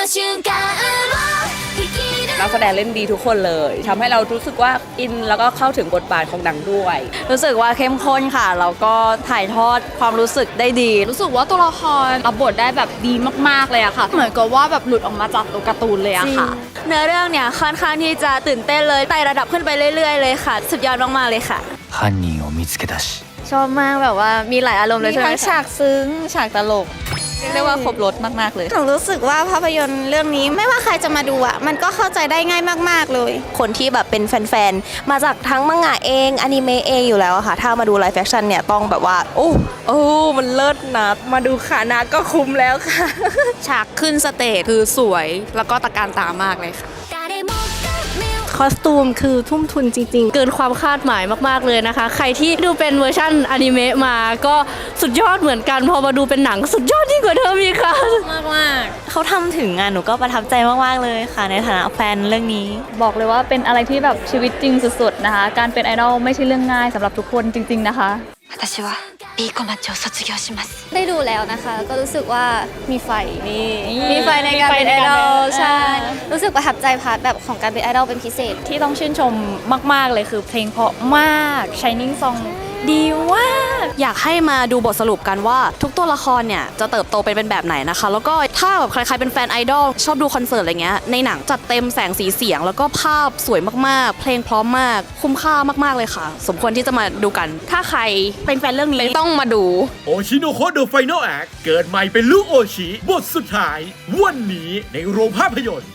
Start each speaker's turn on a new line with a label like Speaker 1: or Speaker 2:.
Speaker 1: 瞬間を生きる
Speaker 2: นักแสดงเล่นดีทุกคนเลยทำให้เรารู้สึกว่าอินแล้วก็เข้าถึงบทบาทของหนังด้วย
Speaker 3: รู้สึกว่าเข้มข้นค่ะ แล้วก็ถ่ายทอดความรู้สึกได้ดี
Speaker 4: รู้สึกว่าตัวละครรับบทได้แบบดีมาก ๆ เลยอะค่ะ เหมือนกับว่าแบบหลุดออกมาจากตัวการ์ตูนเลยอะค่ะ
Speaker 3: เนื้อเรื่องเนี่ยค่อนข้างที่จะตื่นเต้นเลยไต่ระดับขึ้นไปเรื่อย ๆ เลยค่ะ สุดยอดมาก ๆ เลยค่ะ
Speaker 5: 犯人を見つけ出し
Speaker 3: ชอบมากแบบว่ามีหลายอารมณ์เลย
Speaker 6: มี
Speaker 3: ใช่ไหม
Speaker 6: ทั้งฉากซึ้ง ฉากตลก
Speaker 3: เรียกว่าครบรถมากๆเลย
Speaker 6: หนูรู้สึกว่าภาพยนตร์เรื่องนี้ไม่ว่าใครจะมาดูอะ มันก็เข้าใจได้ง่ายมากๆเลย
Speaker 7: คนที่แบบเป็นแฟนๆ มาจากทั้งมังงะเองอนิเมะเองอยู่แล้วอะค่ะ ถ้ามาดูไลฟ์แฟชั่นเนี่ยต้องแบบว่า โอ้โอ้มันเลิศนะ มาดูขานาก็คุ้มแล้วค่ะ
Speaker 4: ฉากขึ้นสเตจคือสวยแล้วก็ตะการตามากเลยค่ะ
Speaker 8: คอสตูมคือทุ่มทุนจริงๆ เกินความคาดหมายมากๆเลยนะคะ ใครที่ดูเป็นเวอร์ชั่นอนิเมะมาก็สุดยอดเหมือนกัน พอมาดูเป็นหนังสุดยอดยิ่งกว่าเดิมอีกค่ะ
Speaker 7: เขาทำถึงงานหนูก็ประทับใจมากๆเลยค่ะ ในฐานะแฟนเรื่องนี้
Speaker 9: บอกเลยว่าเป็นอะไรที่แบบชีวิตจริงสุดๆนะคะ การเป็นไอดอลไม่ใช่เรื่องง่ายสำหรับทุกคนจริง ๆนะคะ
Speaker 1: 私は ピーコマッチを卒業します
Speaker 6: ได้ดูแล้วนะคะ ก็รู้สึกว่ามีไฟ
Speaker 3: นี่
Speaker 6: มีไฟในการเป็นไอดอล
Speaker 3: มีไฟในการเป็น
Speaker 6: ใช่ รู้สึกประทับใจพาร์ทแบบของการเป็นไอดอลเป็นพิเศษ
Speaker 3: ที่ต้องชื่นชมมาก ๆ เลยคือเพลงเพราะมาก Shining Song ดีมาก ะ
Speaker 7: อยากให้มาดูบทสรุปกันว่า ทุกตัวละครเนี่ยจะเติบโตเป็นเป็นแบบไหนนะคะ แล้วก็ถ้าแบบใครๆเป็นแฟนไอดอลชอบดูคอนเสิร์ตอะไรเงี้ยในหนังจัดเต็มแสงสีเสียง แล้วก็ภาพสวยมากๆ เพลงพร้อมมาก คุ้มค่ามากๆเลยค่ะ สมควรที่จะมาดูกัน
Speaker 3: ถ้าใครเป็นแฟนเรื่องนี้ต้องมาดู
Speaker 10: โอชิโนโคเดอะไฟนอลแอคเกิดใหม่เป็นลูกโอชิบทสุดท้าย วันนี้ในโรงภาพยนตร์